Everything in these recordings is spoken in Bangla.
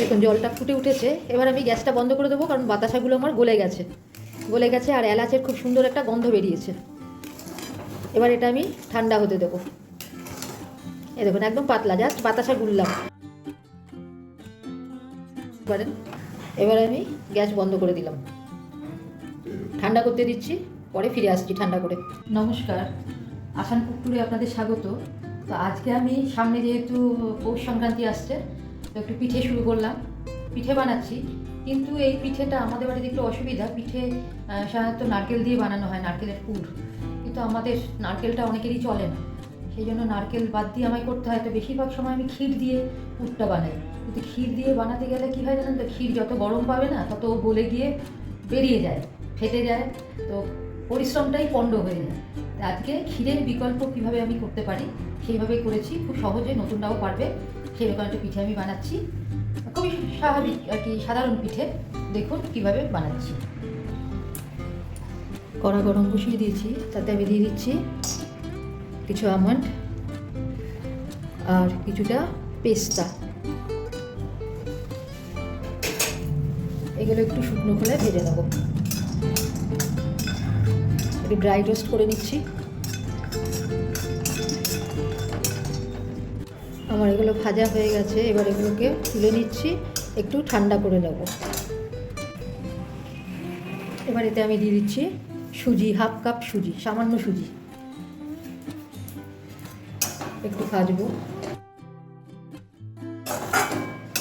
দেখুন, জলটা ফুটে উঠেছে। এবার আমি গ্যাসটা বন্ধ করে দেবো, কারণ বাতাসাগুলো আমার গলে গেছে। গলে গেছে আর এলাচের খুব সুন্দর একটা গন্ধ বেরিয়েছে। এবার এটা আমি ঠান্ডা হতে দেবো। এ দেখুন, একদম পাতলা, জাস্ট বাতাসা গুললাম এবারে এবার আমি গ্যাস বন্ধ করে দিলাম। ঠান্ডা করতে দিচ্ছি, পরে ফিরে আসছি ঠান্ডা করে। নমস্কার আসান পুকুরে আপনাদের স্বাগত। তো আজকে আমি সামনে যেহেতু পৌষ সংক্রান্তি আসছে তো একটু পিঠে শুরু করলাম। পিঠে বানাচ্ছি। কিন্তু এই পিঠেটা আমাদের বাড়িতে একটু অসুবিধা। পিঠে সাধারণত নারকেল দিয়ে বানানো হয়, নারকেলের পুর। কিন্তু আমাদের নারকেলটা অনেকেরই চলে না। সেই জন্য নারকেল বাদ দিয়ে আমায় করতে হয়। তো বেশিরভাগ সময় আমি ক্ষীর দিয়ে পুরটা বানাই। কিন্তু ক্ষীর দিয়ে বানাতে গেলে কী হয় জানেন তো? ক্ষীর যত গরম পাবে না, তত গলে গিয়ে বেরিয়ে যায়, ফেটে যায়। তো পরিশ্রমটাই পণ্ড হয়ে যায়। আজকে ক্ষীরের বিকল্প কীভাবে আমি করতে পারি সেইভাবেই করেছি। খুব সহজে নতুনটাও পারবে। সেরকম একটা পিঠে আমি বানাচ্ছি। খুবই স্বাভাবিক আর কি, সাধারণ পিঠে। দেখুন কীভাবে বানাচ্ছি। কড়া গরম বসিয়ে দিয়েছি, তাতে আমি দিয়ে দিচ্ছি কিছু আমন্ড আর কিছুটা পেস্তা। এগুলো একটু শুকনো করে ভেজে নেব। একটু ড্রাই টোস্ট করে নিচ্ছি। আমার এগুলো ভাজা হয়ে গেছে, এবার এগুলোকে তুলে নিচ্ছি, একটু ঠান্ডা করে নেব। এবার এতে আমি দিয়ে দিচ্ছি সুজি, হাফ কাপ সুজি, সামান্য সুজি। একটু ভাজবো।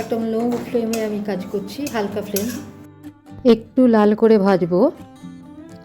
একদম লো ফ্লেমে আমি কাজ করছি, হালকা ফ্লেম একটু লাল করে ভাজবো,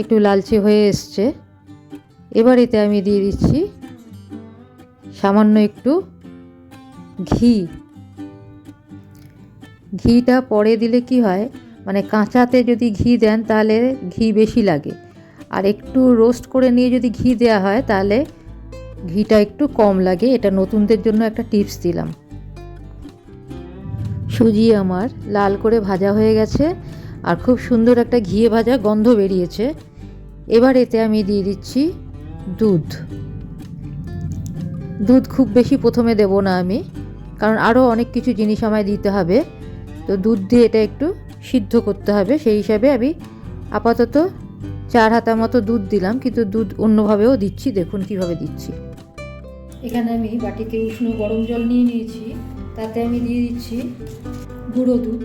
একটু লালচে হয়ে এসছে। এবার এতে আমি দিয়ে দিচ্ছি সামান্য একটু ঘি। ঘিটা পরে দিলে কি হয়? মানে কাঁচাতে যদি ঘি দেন তাহলে ঘি বেশি লাগে। আর একটু রোস্ট করে নিয়ে যদি ঘি দেওয়া হয় তাহলে ঘিটা একটু কম লাগে। এটা নতুনদের জন্য একটা টিপস দিলাম। সুজি আমার লাল করে ভাজা হয়ে গেছে আর খুব সুন্দর একটা ঘিয়ে ভাজা গন্ধ বেরিয়েছে। এবার এতে আমি দিয়ে দিচ্ছি দুধ। দুধ খুব বেশি প্রথমে দেব না আমি। কারণ আরও অনেক কিছু জিনিস আমায় দিতে হবে। তো দুধ দিয়ে এটা একটু সিদ্ধ করতে হবে। সেই হিসাবে আমি আপাতত চার হাতা মতো দুধ দিলাম, কিন্তু দুধ অন্যভাবেও দিচ্ছি। দেখুন কীভাবে দিচ্ছি। এখানে আমি বাটিতে উষ্ণ গরম জল নিয়ে নিয়েছি। তাতে আমি দিয়ে দিচ্ছি গুঁড়ো দুধ।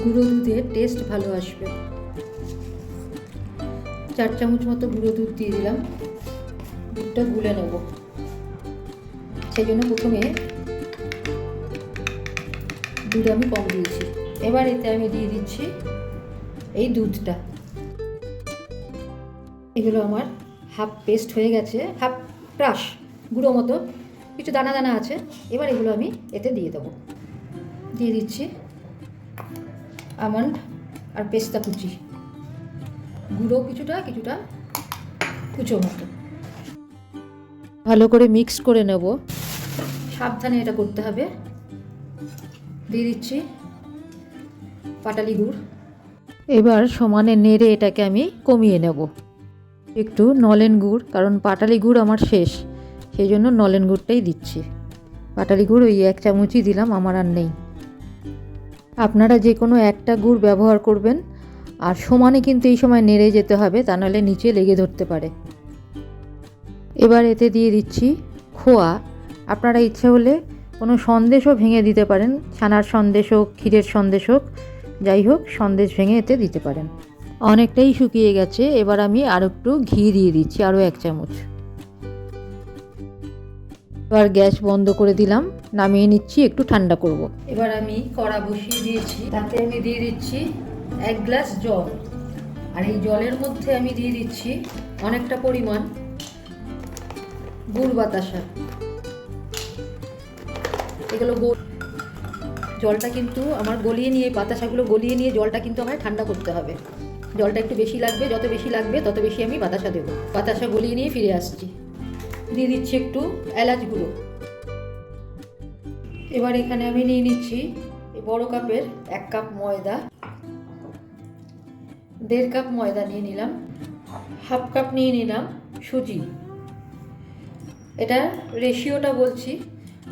গুঁড়ো দুধের টেস্ট ভালো আসবে। চার চামচ মতো গুঁড়ো দুধ দিয়ে দিলাম। দুধটা গুলে নেব। সেই জন্য প্রথমে দুধ আমি কম দিয়েছি। এবার এতে আমি দিয়ে দিচ্ছি এই দুধটা। এগুলো আমার হাফ পেস্ট হয়ে গেছে, হাফ ক্রাশ গুঁড়ো মতো। কিছু দানা দানা আছে। এবার এগুলো আমি এতে দিয়ে দেবো। দিয়ে দিচ্ছি আমন্ড আর পেস্তা কুচি। গুঁড়ো কিছুটা কিছুটা কুচো মতো। ভালো করে মিক্স করে নেব। সাবধানে এটা করতে হবে। দিয়ে দিচ্ছি পাটালি গুড়। এবার সমানে নেড়ে এটাকে আমি কমিয়ে নেব। একটু নলেন গুড় কারণ পাটালি গুড় আমার শেষ সেই জন্য নলেন গুড়টাই দিচ্ছি। পাটালি গুড় ওই এক চামচই দিলাম আমার আর নেই। আপনারা যে কোনো একটা গুড় ব্যবহার করবেন আর সমানে কিন্তু এই সময় নেড়ে যেতে হবে, তা নাহলে নিচে লেগে ধরতে পারে। এবার এতে দিয়ে দিচ্ছি খোয়া। আপনারা ইচ্ছে হলে কোনো সন্দেশও ভেঙে দিতে পারেন, ছানার সন্দেশ হোক, ক্ষীরের সন্দেশ হোক, যাই হোক, সন্দেশ ভেঙে এতে দিতে পারেন। অনেকটাই শুকিয়ে গেছে, এবার আমি আর একটু ঘি দিয়ে দিচ্ছি, আরও এক চামচ। এবার গ্যাস বন্ধ করে দিলাম, নামিয়ে নিচ্ছি, একটু ঠান্ডা করব। এবার আমি কড়া বসিয়ে দিয়েছি, তাতে আমি দিয়ে দিচ্ছি এক গ্লাস জল। আর এই জলের মধ্যে আমি দিয়ে দিচ্ছি অনেকটা পরিমাণ গুড় বাতাসা এগুলো জলটা কিন্তু আমার গলিয়ে নিয়ে বাতাসাগুলো গলিয়ে নিয়ে জলটা কিন্তু আমায় ঠান্ডা করতে হবে। জলটা একটু বেশি লাগবে, যত বেশি লাগবে তত বেশি আমি বাতাসা দেবো। বাতাসা গলিয়ে নিয়ে ফিরে আসছি। দিয়ে দিচ্ছি একটু এলাচ গুঁড়ো। এবার এখানে আমি নিয়ে নিচ্ছি বড় কাপের এক কাপ ময়দা। দেড় কাপ ময়দা নিয়ে নিলাম, হাফ কাপ নিয়ে নিলাম সুজি। এটা রেশিওটা বলছি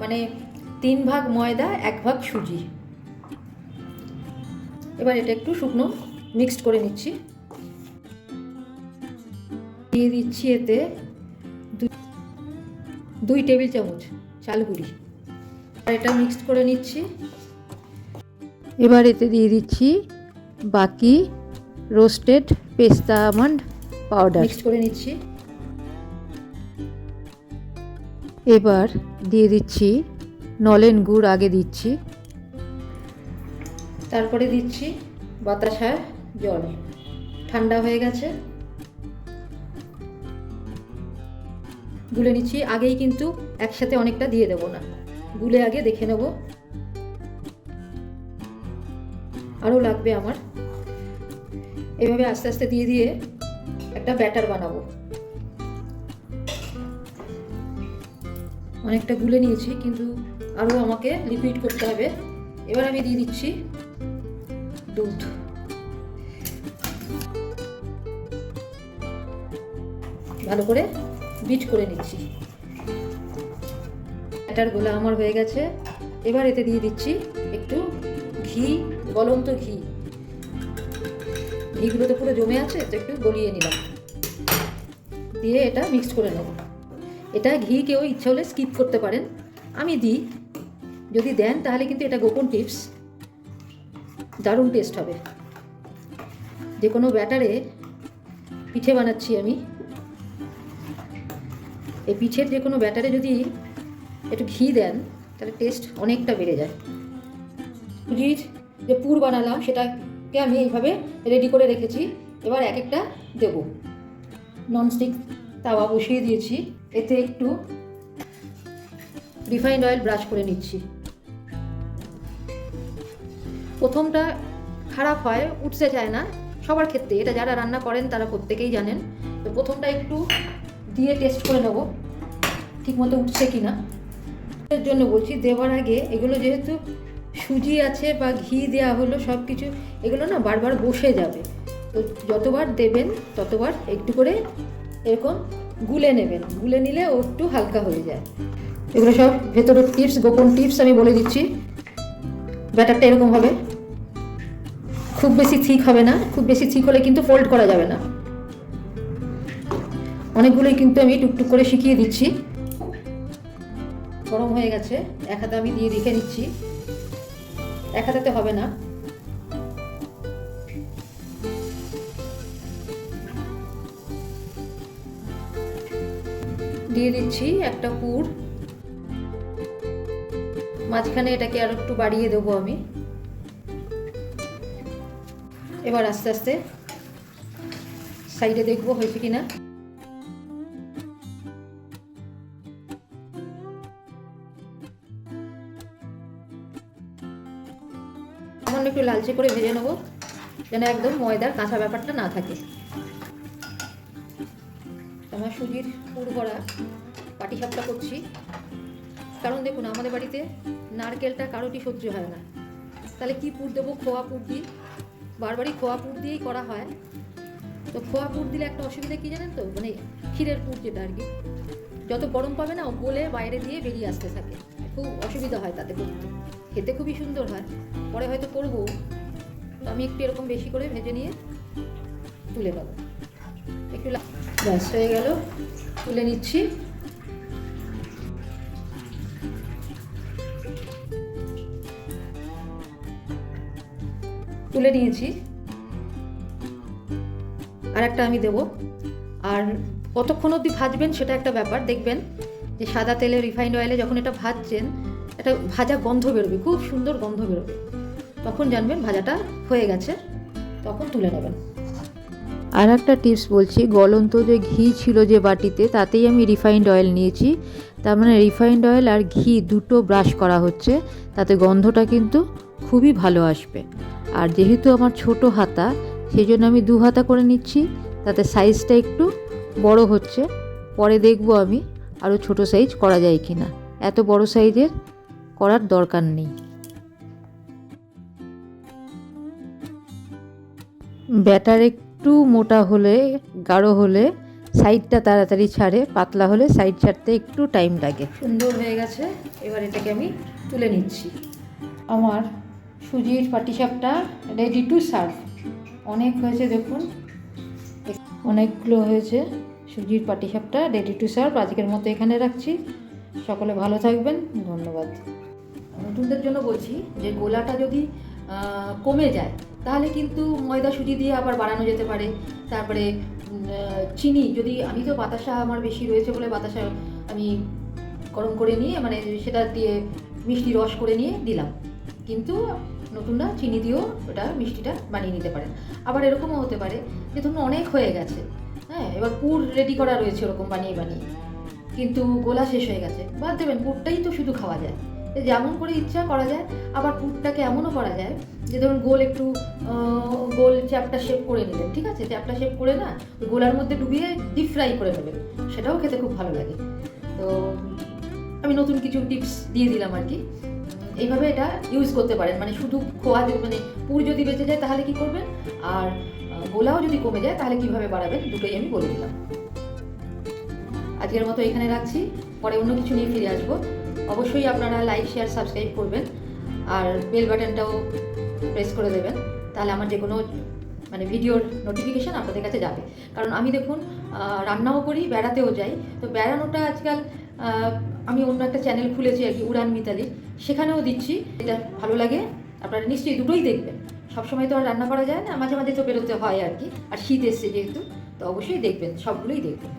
মানে তিন ভাগ ময়দা, এক ভাগ সুজি। এবার এটা একটু শুকনো মিক্সড করে নিচ্ছি। দিয়ে দিচ্ছি এতে দুই টেবিল চামচ চাল গুঁড়ি। আর এটা মিক্সড করে নিচ্ছি। এবার এতে দিয়ে দিচ্ছি বাকি রোস্টেড পেস্তা আমন্ড পাউডার। মিক্সড করে নিচ্ছি। এবার দিয়ে দিচ্ছি নলেন গুড় আগে দিচ্ছি। তারপরে দিচ্ছি বাতাসার জল। ঠান্ডা হয়ে গেছে। গুলে নিচ্ছি। আগেই কিন্তু একসাথে অনেকটা দিয়ে দেবো না। গুলে আগে দেখে নেব। আরও লাগবে আমার। এভাবে আস্তে আস্তে দিয়ে দিয়ে একটা ব্যাটার বানাবো। অনেকটা গুলে নিয়েছি, কিন্তু আরও আমাকে লিকুইড করতে হবে। এবার আমি দিয়ে দিচ্ছি দুধ। ভালো করে বিট করে নিচ্ছি। এটার গোলা আমার হয়ে গেছে। এবার এতে দিয়ে দিচ্ছি একটু ঘি গলন্ত ঘি। ঘিগুলো তো পুরো জমে আছে তো একটু গলিয়ে নিলাম। দিয়ে এটা মিক্স করে নেব। এটা ঘি কেউ ইচ্ছা হলে স্কিপ করতে পারেন। আমি দিই। যদি দেন, তাহলে কিন্তু এটা গোপন টিপস দারুণ টেস্ট হবে। যে কোনো ব্যাটারে পিঠে বানাচ্ছি আমি। এই পিঠের যে কোনো ব্যাটারে যদি একটু ঘি দেন, তাহলে টেস্ট অনেকটা বেড়ে যায়। সুজির যে পুর বানালাম সেটাকে আমি এইভাবে রেডি করে রেখেছি? এবার এক একটা দেবো। ননস্টিক তাওয়া বসিয়ে দিয়েছি। এতে একটু রিফাইন্ড অয়েল ব্রাশ করে নিচ্ছি। প্রথমটা খারাপ হয়, উঠতে চায় না সবার ক্ষেত্রে। এটা যারা রান্না করেন তারা প্রত্যেকেই জানেন। তো প্রথমটা একটু দিয়ে টেস্ট করে নেব, ঠিকমতো উঠছে কি না এর জন্য বলছি দেওয়ার আগে এগুলো যেহেতু সুজি আছে বা ঘি দেওয়া হলো, সব কিছু, এগুলো না বারবার বসে যাবে। তো যতবার দেবেন, ততবার একটু করে এরকম গুলে নেবেন। গুলে নিলে ও একটু হালকা হয়ে যায়। এগুলো সব ভেতরের টিপস, গোপন টিপস আমি বলে দিচ্ছি। ব্যাটারটা এরকম হবে। খুব বেশি থিক হবে না, খুব বেশি থিক হলে কিন্তু ফোল্ড করা যাবে না। অনেকগুলোই কিন্তু আমি টুকটুক করে শিখিয়ে দিচ্ছি। গরম হয়ে গেছে, এক হাতে আমি দিয়ে রেখে নিচ্ছি। এক হবে না। দিয়ে দিচ্ছি একটা পুর। মাঝখানে এটাকে আর একটু বাড়িয়ে দেবো আমি। এবার আস্তে আস্তে সাইডে দেখব হয়েছে কিনা। একটু লালচে করে ভেজে নেব, যেন একদম ময়দার কাঁচা ব্যাপারটা না থাকে। আমার সুজির পুর ভরা পাটি সাপটা করছি। কারণ দেখুন, আমাদের বাড়িতে নারকেলটা কারোটি সহ্য হয় না। তাহলে কি পুর দেবো? খোয়া পুর দিই বারবারই খোয়া পুর দিয়েই করা হয়। তো খোয়া পুর দিলে একটা অসুবিধা কি জানেন তো? মানে ক্ষীরের পুর যেটা আর কি। যত গরম পাবে না গলে বাইরে দিয়ে বেরিয়ে আসতে থাকে। খুব অসুবিধা হয় তাতে করতে। খেতে খুবই সুন্দর হয়। পরে হয়তো করব। আমি একটু এরকম বেশি করে ভেজে নিয়ে তুলে নেব। একটু ব্যাস, হয়ে গেল। তুলে নিচ্ছি। তুলে নিয়েছি। আর একটা আমি দেবো। আর কতক্ষণ অবধি ভাজবেন সেটা একটা ব্যাপার। দেখবেন যে সাদা তেলে রিফাইন্ড অয়েলে যখন এটা ভাজছেন একটা ভাজা গন্ধ বেরোবে, খুব সুন্দর গন্ধ বেরোবে। তখন জানবেন ভাজাটা হয়ে গেছে, তখন তুলে নেবেন। আর একটা টিপস বলছি, গলন্ত যে ঘি ছিল যে বাটিতে, তাতেই আমি রিফাইন্ড অয়েল নিয়েছি। তার মানে রিফাইন্ড অয়েল আর ঘি দুটো ব্রাশ করা হচ্ছে, তাতে গন্ধটা কিন্তু খুবই ভালো আসবে। আর যেহেতু আমার ছোট হাতা সেই জন্য আমি দু হাতা করে নিচ্ছি, তাতে সাইজটা একটু বড় হচ্ছে। পরে দেখব আমি আরও ছোট সাইজ করা যায় কি না এত বড় সাইজের করার দরকার নেই। ব্যাটার একটু মোটা হলে, গাঢ় হলে, সাইডটা তাড়াতাড়ি ছাড়ে, পাতলা হলে সাইড ছাড়তে একটু টাইম লাগে। সুন্দর হয়ে গেছে, এবার এটাকে আমি তুলে নিচ্ছি। আমার সুজির পাটিসাপটা রেডি টু সার্ভ অনেক হয়েছে দেখুন। অনেকগুলো হয়েছে। সুজির পাটিসাপটা রেডি টু সার্ভ আজকের মতো এখানে রাখছি। সকলে ভালো থাকবেন। ধন্যবাদ। নতুনদের জন্য বলছি যে গোলাটা যদি কমে যায়, তাহলে কিন্তু ময়দা সুজি দিয়ে আবার বাড়ানো যেতে পারে। তারপরে চিনি, যদি আমি তো বাতাসা আমার বেশি রয়েছে বলে বাতাসা আমি গরম করে নিয়ে মানে সেটা দিয়ে মিষ্টি রস করে নিয়ে দিলাম। কিন্তু নতুনরা চিনি দিয়েও ওটা মিষ্টিটা বানিয়ে নিতে পারেন আবার এরকমও হতে পারে যে ধরুন অনেক হয়ে গেছে হ্যাঁ এবার পুর রেডি করা রয়েছে ওরকম বানিয়ে বানিয়ে। কিন্তু গোলা শেষ হয়ে গেছে, বাদ দেবেন, পুরটাই তো শুধু খাওয়া যায়। যেমন করে ইচ্ছা করা যায়, আবার পুরটাকে এমনও করা যায় যে ধরুন গোল একটু গোল চ্যাপটা শেপ করে নিলেন, ঠিক আছে? চ্যাপটা শেপ করে না গোলার মধ্যে ডুবিয়ে ডিপ ফ্রাই করে নেবেন, সেটাও খেতে খুব ভালো লাগে। তো আমি নতুন কিছু টিপস দিয়ে দিলাম আর কি। এইভাবে এটা ইউজ করতে পারেন মানে শুধু খোয়া মানে পুর যদি বেঁচে যায় তাহলে কি করবেন? আর গোলাও যদি কমে যায় তাহলে কীভাবে বাড়াবেন? দুটোই আমি বলে দিলাম। আজকের মতো এখানে রাখছি, পরে অন্য কিছু নিয়ে ফিরে আসব। অবশ্যই আপনারা লাইক শেয়ার সাবস্ক্রাইব করবেন আর বেল বাটনটাও প্রেস করে দেবেন। তাহলে আমার যে কোনো মানে ভিডিওর নোটিফিকেশান আপনাদের কাছে যাবে। কারণ আমি দেখুন রান্নাও করি, বেড়াতেও যাই। তো বেড়ানোটা আজকাল আমি অন্য একটা চ্যানেল খুলেছি আর কি, উড়ান মিতালি। সেখানেও দিচ্ছি, এটা ভালো লাগে। আপনারা নিশ্চয়ই দুটোই দেখবেন। সবসময় তো আর রান্না করা যায় না, মাঝে মাঝে তো বেরোতে হয় আর কি। আর শীত এসছে যেহেতু, তো অবশ্যই দেখবেন, সবগুলোই দেখবেন।